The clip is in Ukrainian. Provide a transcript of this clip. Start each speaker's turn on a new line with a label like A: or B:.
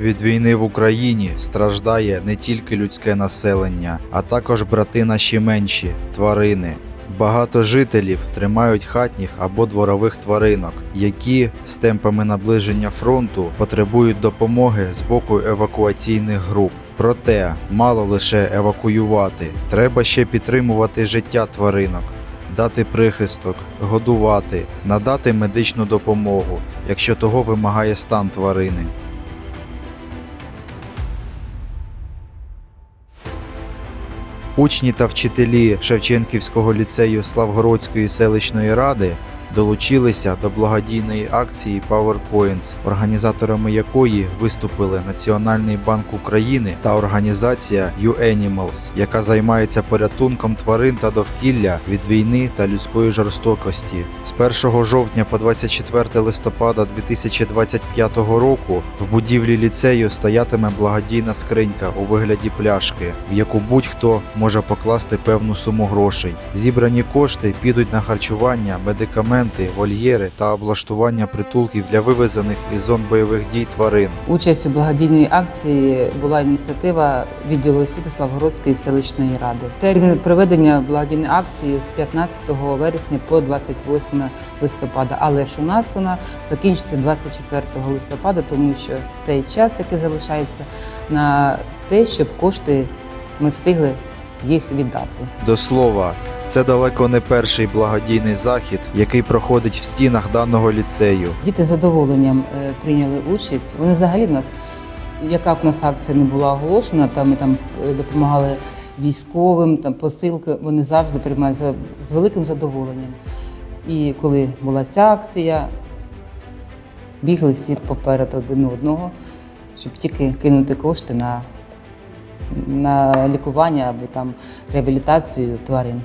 A: Від війни в Україні страждає не тільки людське населення, а також брати наші менші тварини. Багато жителів тримають хатніх або дворових тваринок, які з темпами наближення фронту потребують допомоги з боку евакуаційних груп. Проте мало лише евакуювати, треба ще підтримувати життя тваринок, дати прихисток, годувати, надати медичну допомогу, якщо того вимагає стан тварини. Учні та вчителі Шевченківського ліцею Славгородської селищної ради долучилися до благодійної акції PowerCoins, організаторами якої виступили Національний банк України та організація UAnimals, яка займається порятунком тварин та довкілля від війни та людської жорстокості. З 1 жовтня по 24 листопада 2025 року в будівлі ліцею стоятиме благодійна скринька у вигляді пляшки, в яку будь-хто може покласти певну суму грошей. Зібрані кошти підуть на харчування, медикаменти, вольєри та облаштування притулків для вивезених із зон бойових дій тварин.
B: Участь у благодійній акції була ініціатива відділу освіти Славгородської селищної ради. Термін проведення благодійної акції з 15 вересня по 28 листопада. Але ж у нас вона закінчиться 24 листопада, тому що цей час, який залишається, на те, щоб кошти ми встигли їх віддати.
A: До слова, це далеко не перший благодійний захід, який проходить в стінах даного ліцею.
B: Діти з задоволенням е, прийняли участь. Вони взагалі нас, яка б нас акція не була оголошена, там ми там е, допомагали військовим, там посилки, вони завжди приймають з великим задоволенням. І коли була ця акція, бігли всі поперед один одного, щоб тільки кинути кошти на, на лікування або там реабілітацію тварин.